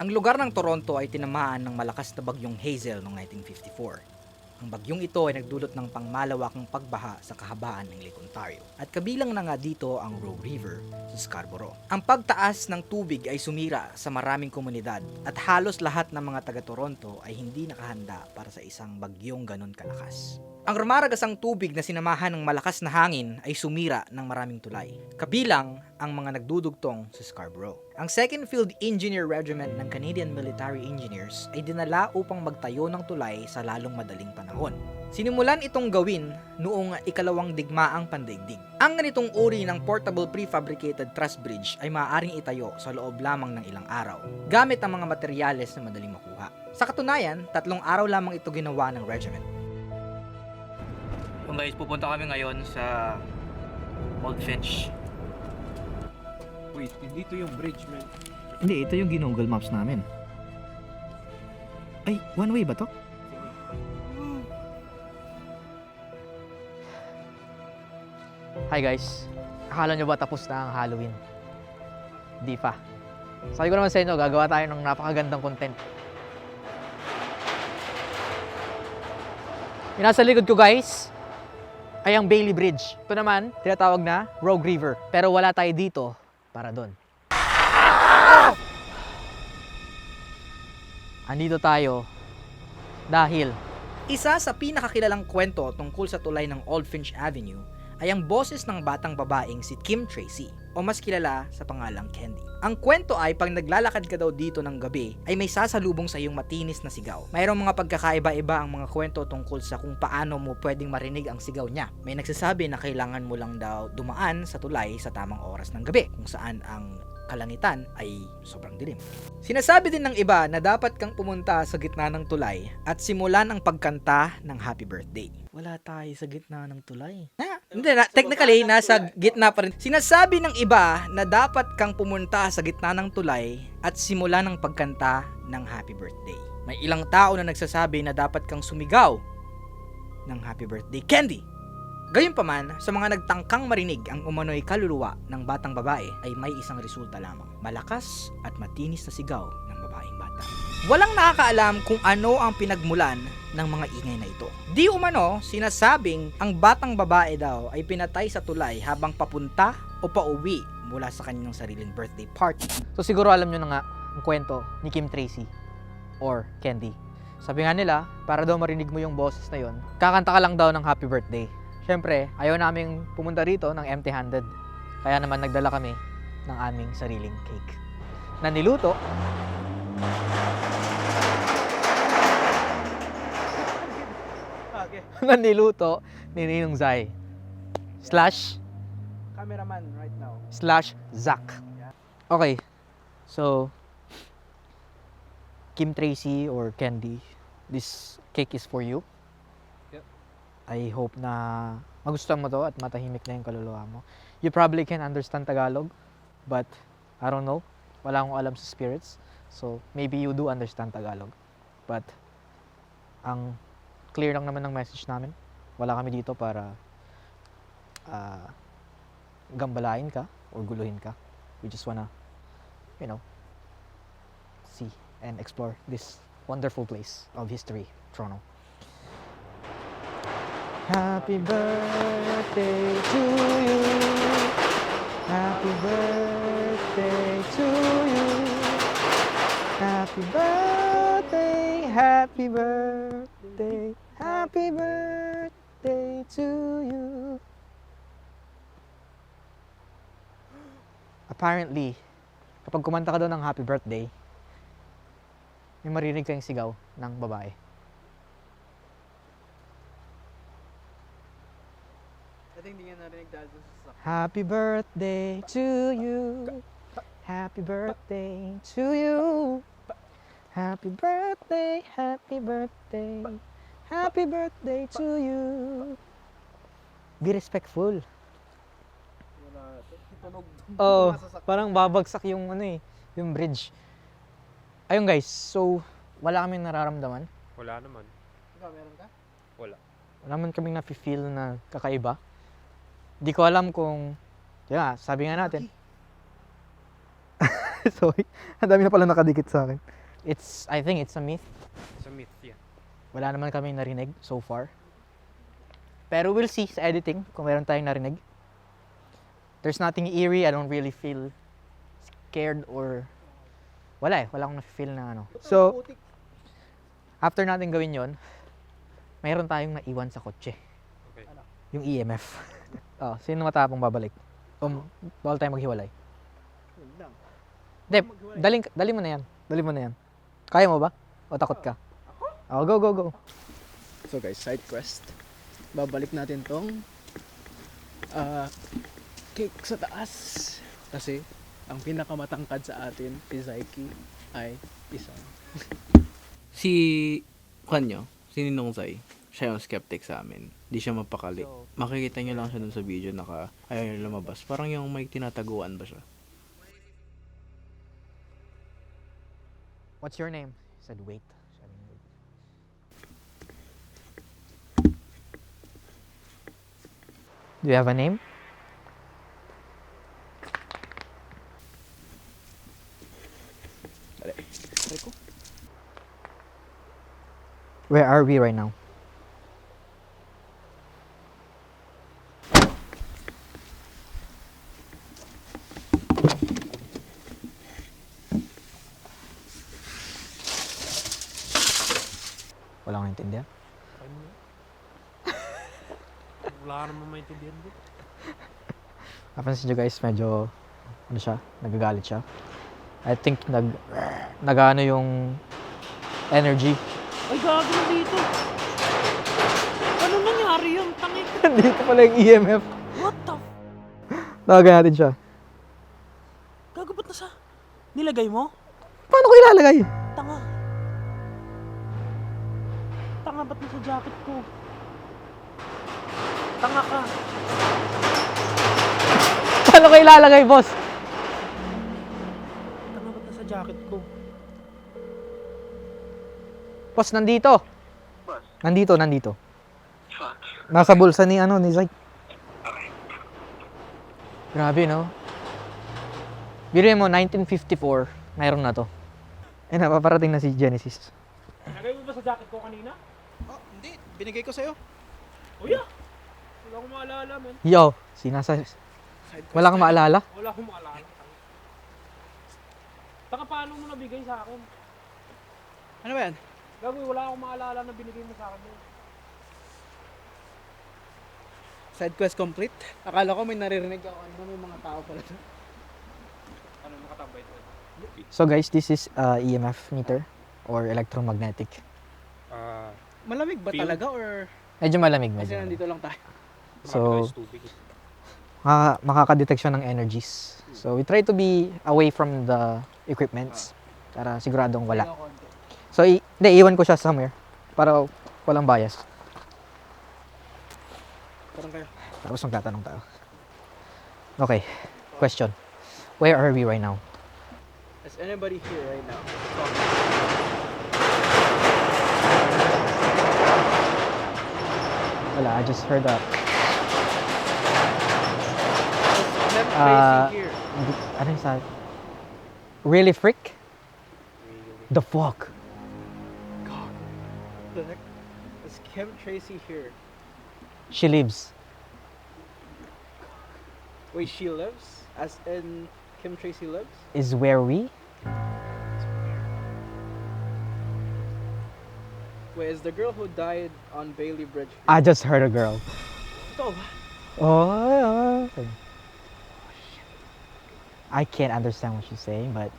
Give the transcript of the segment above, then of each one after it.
Ang lugar ng Toronto ay tinamaan ng malakas na bagyong Hazel noong 1954. Ang bagyong ito ay nagdulot ng pangmalawakang pagbaha sa kahabaan ng Lake Ontario. At kabilang na nga dito ang Roe River sa Scarborough. Ang pagtaas ng tubig ay sumira sa maraming komunidad at halos lahat ng mga taga-Toronto ay hindi nakahanda para sa isang bagyong ganon kalakas. Ang rumaragasang tubig na sinamahan ng malakas na hangin ay sumira ng maraming tulay. Kabilang ang mga nagdudugtong sa Scarborough. Ang 2nd Field Engineer Regiment ng Canadian Military Engineers ay dinala upang magtayo ng tulay sa lalong madaling panahon. Sinimulan itong gawin noong ikalawang digmaang pandaigdig. Ang ganitong uri ng portable prefabricated truss bridge ay maaaring itayo sa loob lamang ng ilang araw, gamit ang mga materyales na madaling makuha. Sa katunayan, tatlong araw lamang ito ginawa ng regiment. So guys, pupunta kami ngayon sa Old Finch. Wait, dito yung bridge, man. Hindi, ito yung ginugol maps namin. Ay, one way ba to? Hi guys, akala nyo ba tapos na ang Halloween? Di pa. Sabi ko naman sa inyo, gagawa tayo ng napakagandang content. Yung nasa likod ko guys, ay ang Bailey Bridge. Ito naman, tinatawag na Rogue River. Pero wala tayo dito para doon. Andito tayo dahil Isa sa pinakakilalang kwento tungkol sa tulay ng Old Finch Avenue ay ang boses ng batang babaeng si Kim Tracy o mas kilala sa pangalang Candy. Ang kwento ay pag naglalakad ka daw dito ng gabi ay may sasalubong sa iyong matinis na sigaw. Mayroong mga pagkakaiba-iba ang mga kwento tungkol sa kung paano mo pwedeng marinig ang sigaw niya. May nagsasabi na kailangan mo lang daw dumaan sa tulay sa tamang oras ng gabi kung saan ang kalangitan ay sobrang dilim. Sinasabi din ng iba na dapat kang pumunta sa gitna ng tulay at simulan ang pagkanta ng happy birthday. Wala tayo sa gitna ng tulay. Na, hindi na, technically, nasa gitna pa rin. Sinasabi ng iba na dapat kang pumunta sa gitna ng tulay at simulan ang pagkanta ng happy birthday. May ilang tao na nagsasabi na dapat kang sumigaw ng happy birthday candy. Gayunpaman, sa mga nagtangkang marinig ang umano'y kaluluwa ng batang babae ay may isang resulta lamang. Malakas at matinis na sigaw ng babaeng bata. Walang nakakaalam kung ano ang pinagmulan ng mga ingay na ito. Di umano, sinasabing ang batang babae daw ay pinatay sa tulay habang papunta o pauwi mula sa kanyang sariling birthday party. So siguro alam nyo na nga ang kwento ni Kim Tracy or Candy. Sabi nga nila, para daw marinig mo yung boses na yon, kakanta ka lang daw ng happy birthday. Siyempre, ayaw naming pumunta rito ng empty-handed. Kaya naman nagdala kami ng aming sariling cake. Na niluto Okay. na niluto ni Ninong Zai. Slash, Cameraman right now. slash Zach. Okay. So, Kim Tracy or Candy, this cake is for you. I hope na magustuhan mo to at matahimik na yung kaluluwa mo. You probably can understand Tagalog, but I don't know. Wala akong alam sa spirits. So, maybe you do understand Tagalog. But, ang clear lang naman ng message namin. Wala kami dito para ah, gambalain ka or guluhin ka. We just wanna, you know, see and explore this wonderful place of history, Toronto. Happy birthday to you. Happy birthday to you. Happy birthday, happy birthday, happy birthday to you. Apparently, kapag kumanta ka daw ng happy birthday, may marinig kayong sigaw ng babae. I think hindi nga narinig dahil sa sakit. Happy birthday to you. Happy birthday to you. Happy birthday, happy birthday. Happy birthday to you. Be respectful. Wala. Tunog. Oh, Masasak- parang babagsak yung ano eh, yung bridge. Ayun guys, so wala kaming nararamdaman. Wala naman. Ikaw, meron ka? Wala. Wala man kaming nafe-feel na kakaiba. Di ko alam kung, yun nga, sabi nga natin. Sorry. Ang dami na pala nakadikit sa akin. It's, I think it's a myth. Sa myth, yeah. Wala naman kami narinig so far. Pero we'll see sa editing kung meron tayong narinig. There's nothing eerie. I don't really feel scared or... Wala eh. Wala akong na-feel na ano. So, after natin gawin yon, mayroon tayong naiwan sa kotse. Okay. Yung EMF. Oh, sino matapang babalik? Um, bawal tayo maghiwalay. Yun lang. Hindi, daling, dali mo na yan. Dali mo na yan. Kaya mo ba? O takot ka? Oh, go, go, go. So guys, side quest. Babalik natin tong ah cake sa taas. Kasi ang pinakamatangkad sa atin, si Zyke, ay isang Si, kwan nyo, si Ninong Zay, siya yung skeptic sa amin. Di siya mapakali. So- Makikita nyo lang siya dun sa video, naka, ayaw niya lumabas. Parang yung may tinataguan ba siya? What's your name? He said, wait. Do you have a name? Where are we right now? Wala akong naintindihan. Wala ka naman maintindihan ko. Napansin nyo guys, medyo, ano siya, nagagalit siya. I think nag, nagano yung energy. Ay, gago na dito. Ano nangyari yun? Tangin. Dito pala yung EMF. What the f... Tawagan natin siya. Gago ba't nasa... Nilagay mo? Paano ko ilalagay? Jacket ko? Tanga ka. Paano ko ilalagay, boss? Tanga ba't nasa jacket ko? Boss, nandito. Nandito, nandito. Nasa bulsa ni ano, ni Zach. Grabe, no? Biro mo, 1954, mayroon na to. Eh, napaparating na si Genesis. Nilagay mo ba sa jacket ko kanina? Binigay ko sa'yo. Oh yeah. Wala akong maalala, man. Yo, sinasa... Side. Wala kang maalala? Wala akong maalala. Tanga, paano mo nabigay sa akin? Ano ba yan? Gago, wala akong maalala na binigay mo sa akin yun. Side quest complete. Akala ko may naririnig ako. Ano may mga tao pala doon. Ano, nakatambay to? So guys, this is uh, EMF meter or electromagnetic. Malamig ba Feel? talaga or Medyo malamig, kasi medyo. malamig. nandito lang tayo? So, tubig. Maka, makakadetect siya ng energies. So, we try to be away from the equipments para siguradong wala. So, i- hindi, iwan ko siya somewhere para walang bias. Parang kayo. Tapos magtatanong tayo. Okay, question. Where are we right now? Is anybody here right now? I just heard that. Is Clem Tracy here? hindi- Ano yung sabi? Really freak? The fuck? God. The heck? Is Kim Tracy here? She lives. Wait, she lives? As in Kim Tracy lives? Is where we? Wait, is the girl who died on Bailey Bridge? I just heard a girl. Ba? Oh, okay. I can't understand what she's saying, but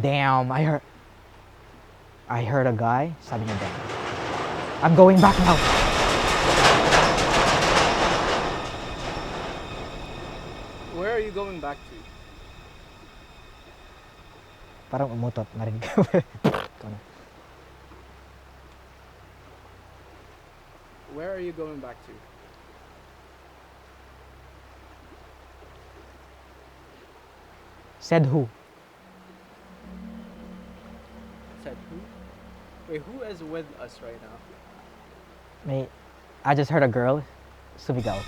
damn, I heard I heard a guy sabi niya damn. I'm going back now. Where are you going back to? Parang umutot narinig ko. Ikaw na. Where are you going back to? Said who? Said who? Wait, who is with us right now? May I just heard a girl sumigaw.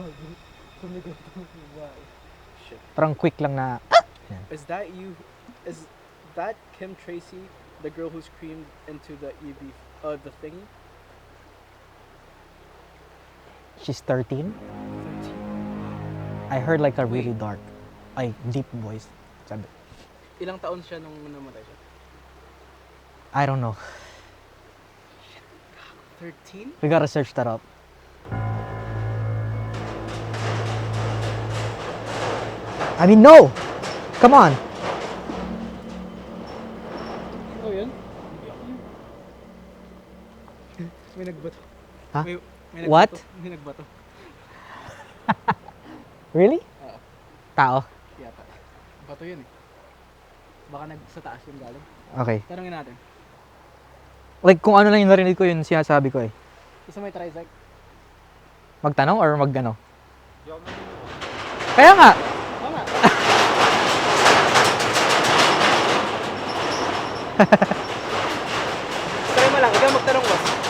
Parang quick lang na, ah! Is that you? Is that Kim Tracy, the girl who screamed into the EV, uh, the thingy? she's 13. 13. I heard like a really dark, like deep voice. Sabi, Ilang taon siya nung namatay siya? I don't know. 13? We gotta search that up. I mean, no! Come on! May nagbato. Ha? May, may What? nagbato. May nagbato. Really? Oo. Tao? Yata. Bato yun eh. Baka nag sa taas yung galing. Okay. Tanungin natin. Like, kung ano lang yung narinig ko, yun sinasabi ko eh. Gusto mo i-try, Zach? Magtanong or magano? Kaya nga! Tama. Try mo lang. Ikaw magtanong, boss.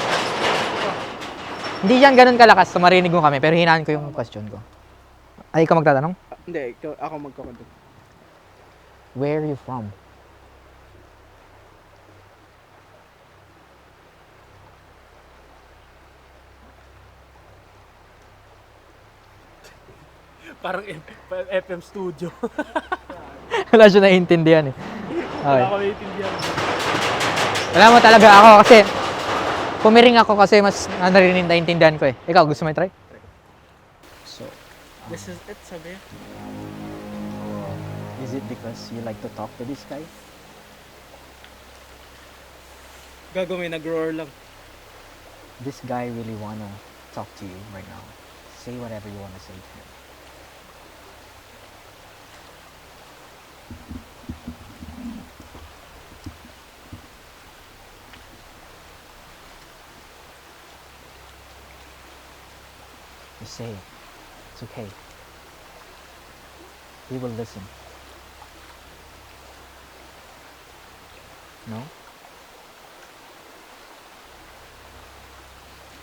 Hindi yan ganun kalakas, so marinig mo kami, pero hinaan ko yung question ko. Ay, ikaw magtatanong? Hindi, ikaw, ako magkakonto. Where are you from? Parang FM studio. Wala siya naiintindihan eh. Okay. ko naiintindihan. Wala mo talaga ako kasi pumiring ako kasi mas narinig naiintindihan ko eh. Ikaw, gusto mo i-try? So, This is it, sabi. is it because you like to talk to this guy? Gagawin, nag-roar lang. This guy really wanna talk to you right now. Say whatever you wanna say to him. Just say it. It's okay. He will listen. No?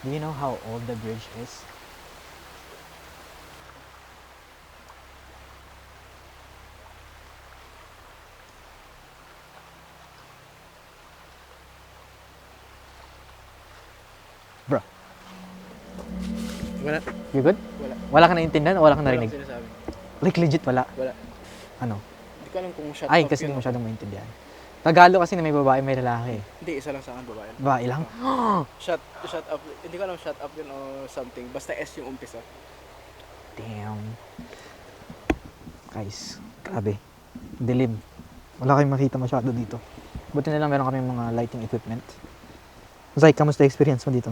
Do you know how old the bridge is? Bro, Wala. you good? Wala. Wala ka naintindihan o wala ka narinig? Walang sinasabi. Like legit wala. Wala. Ano? Hindi ko alam kung shut Ay, kasi hindi mo masyadong maintindihan. Tagalog kasi na may babae may lalaki. Hindi, isa lang sa akin babae. Babae lang? Shut, shut up. Hindi ko alam shut up yun or something. Basta S yung umpisa. Damn. Guys, grabe. Dilim. Wala kayong makita masyado dito. Buti na lang meron kami mga lighting equipment. Zay, kamusta experience mo dito?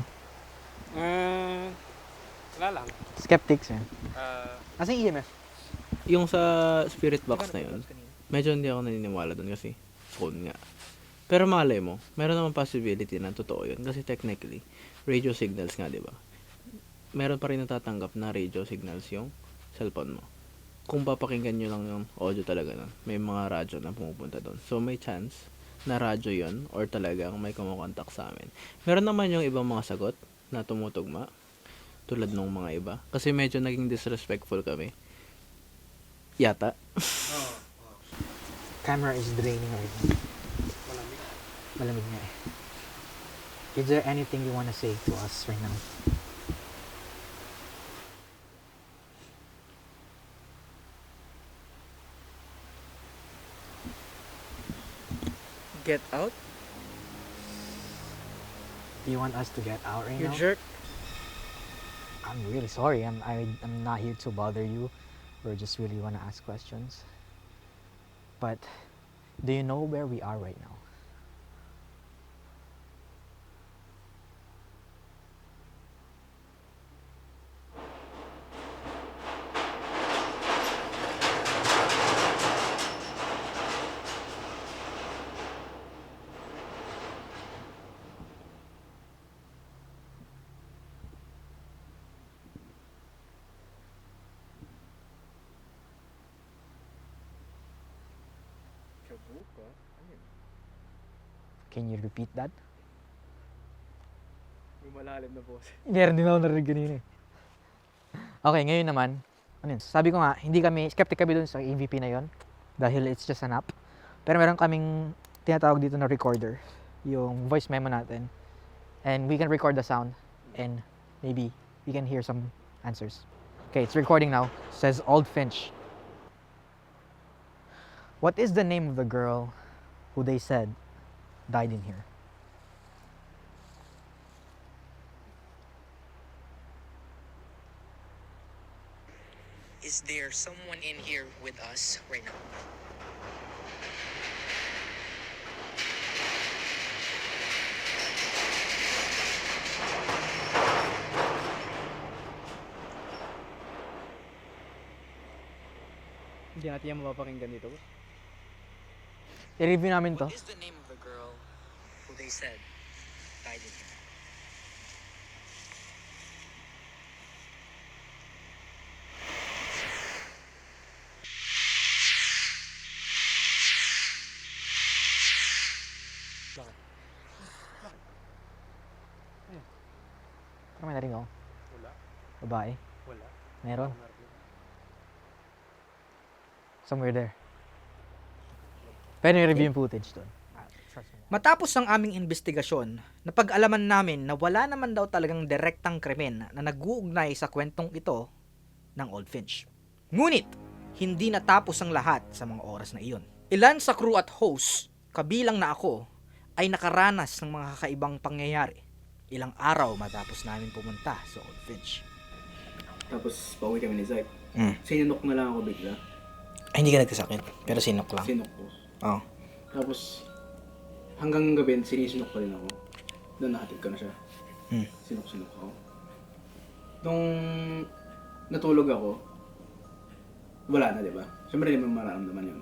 Uh, wala lang. Skeptics eh. Uh, Asa yung EMF? Yung sa spirit box na yun, medyo hindi ako naniniwala doon kasi phone nga. Pero malay mo, meron naman possibility na totoo yun. Kasi technically, radio signals nga, di ba? Meron pa rin natatanggap na radio signals yung cellphone mo. Kung papakinggan nyo lang yung audio talaga nun, may mga radyo na pumupunta doon. So, may chance na radyo yon or talagang may kumukontak sa amin. Meron naman yung ibang mga sagot na tumutugma tulad nung mga iba. Kasi medyo naging disrespectful kami. Yata. Camera is draining right now. malamig. Malamig nga eh. Is there anything you wanna say to us right now? Get out? Do you want us to get out right You now? jerk. I'm really sorry. I'm I, I'm not here to bother you. We just really want to ask questions. But do you know where we are right now? Can you repeat that? May malalim na boses. Meron din ako narinig kanina eh. Okay, ngayon naman, ano yun, sabi ko nga, hindi kami, skeptic kami dun sa EVP na yon dahil it's just an app. Pero meron kaming tinatawag dito na recorder, yung voice memo natin. And we can record the sound and maybe we can hear some answers. Okay, it's recording now. says Old Finch. What is the name of the girl who they said died in here? Is there someone in here with us right now? Hindi natin yan mapapakinggan dito. I-review namin to. What is the name who they said died in here? Parang may narinig ako. Wala. Babae. Wala. Meron. Somewhere there. Pwede i-review yung footage doon. Matapos ang aming investigasyon, napag-alaman namin na wala naman daw talagang direktang krimen na nag-uugnay sa kwentong ito ng Old Finch. Ngunit, hindi natapos ang lahat sa mga oras na iyon. Ilan sa crew at host, kabilang na ako, ay nakaranas ng mga kakaibang pangyayari ilang araw matapos namin pumunta sa Old Finch. Tapos, pauwi kami ni Zach. Mm. Sinunok na lang ako bigla. Ay, hindi ka nagkasakit, pero sinok lang. Sinok ko. Oo. Tapos, hanggang gabi, sinisinok pa rin ako. Doon nahatid ko na siya. Hmm. Sinok-sinok ako. Nung natulog ako, wala na, di ba? Siyempre, hindi mo mararamdaman yun.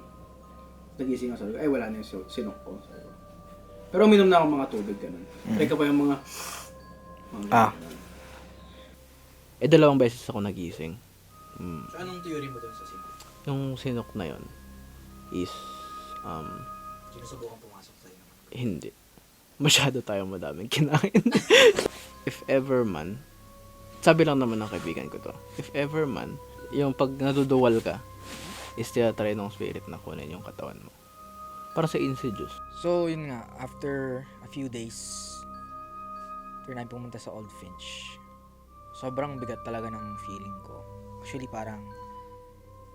Nagising ako, sabi ko, ay, wala na yung sin- sinok ko. Sabi ko. Pero uminom na ako mga tubig, ganun. Try ko pa yung mga... mga Ah. ganun. Eh, dalawang beses ako nagising. Mm. So, anong theory mo dun sa sinok? Yung sinok na yon is, um, Sinusubukan sa'yo. Hindi. Masyado tayong madaming kinain. if ever man, sabi lang naman ng kaibigan ko to, if ever man, yung pag naduduwal ka, is try ng spirit na kunin yung katawan mo. Para sa insidious. So, yun nga, after a few days, after namin pumunta sa Old Finch, sobrang bigat talaga ng feeling ko. Actually, parang,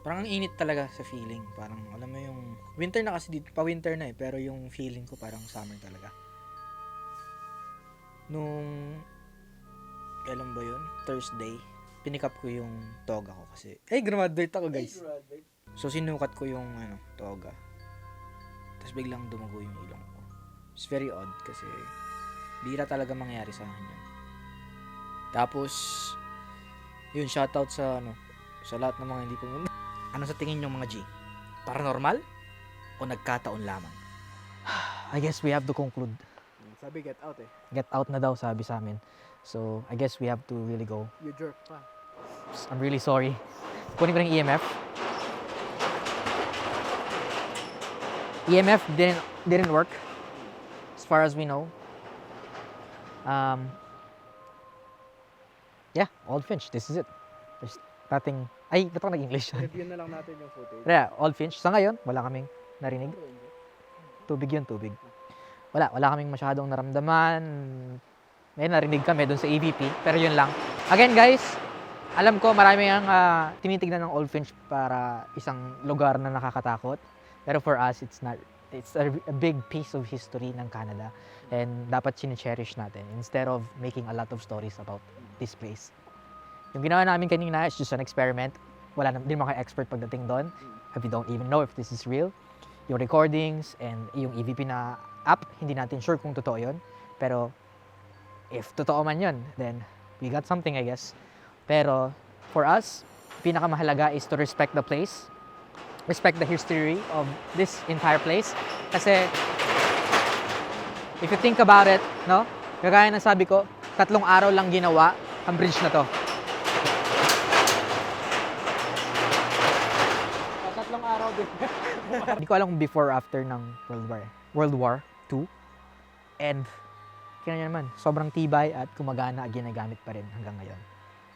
parang ang init talaga sa feeling. Parang, alam mo yung, winter na kasi dito, pa-winter na eh, pero yung feeling ko parang summer talaga. Nung, kailan ba yun? Thursday, pinikap ko yung toga ko kasi, eh, graduate ako guys. So, sinukat ko yung, ano, toga. Tapos biglang dumugo yung ilong ko. It's very odd kasi bira talaga mangyari sa akin yun. Tapos, yun, shoutout sa, ano, sa lahat ng mga hindi pumunta. Ano sa tingin yung mga G? Paranormal? O nagkataon lamang? I guess we have to conclude. Sabi get out eh. Get out na daw sabi sa amin. So, I guess we have to really go. You jerk pa. I'm really sorry. Kunin ko ng EMF. EMF didn't didn't work as far as we know. Um, yeah, Old Finch, this is it. There's nothing... Ay, ba't ako nag-English? Review na lang natin yung footage. yeah, Old Finch. Sa ngayon, wala kaming narinig. Tubig yun, tubig. Wala, wala kaming masyadong naramdaman. May narinig kami doon sa EVP, pero yun lang. Again guys, alam ko marami ang ah, tinitignan ng Old Finch para isang lugar na nakakatakot. Pero for us, it's not. It's a, a big piece of history ng Canada and dapat chine-cherish natin instead of making a lot of stories about this place. Yung ginawa namin kanina is just an experiment. Wala na, din mga expert pagdating doon. We don't even know if this is real. Yung recordings and yung EVP na app, hindi natin sure kung totoo yun. Pero if totoo man yun, then we got something I guess. Pero for us, pinakamahalaga is to respect the place, respect the history of this entire place. Kasi if you think about it, no? Kagaya ng sabi ko, tatlong araw lang ginawa ang bridge na to. Tatlong araw din. Hindi ko alam kung before or after ng World War World War II. And kaya naman, sobrang tibay at kumagana at ginagamit pa rin hanggang ngayon.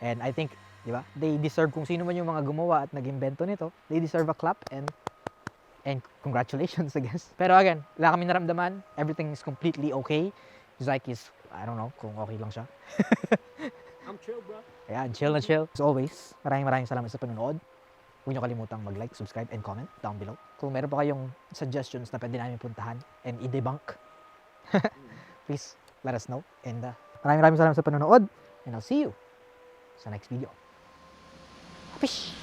And I think Di ba? They deserve kung sino man yung mga gumawa at nag-invento nito, they deserve a clap and and congratulations, I guess. Pero again, wala kami naramdaman. Everything is completely okay. Zyke is, I don't know kung okay lang siya. I'm chill, bro. Ayan, chill na chill. As always, maraming maraming salamat sa panonood. Huwag niyo kalimutang mag-like, subscribe, and comment down below. Kung meron pa kayong suggestions na pwede namin puntahan and i-debunk, please let us know. And uh, maraming maraming salamat sa panonood. And I'll see you sa next video. Fish!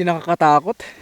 Di nakakatakot.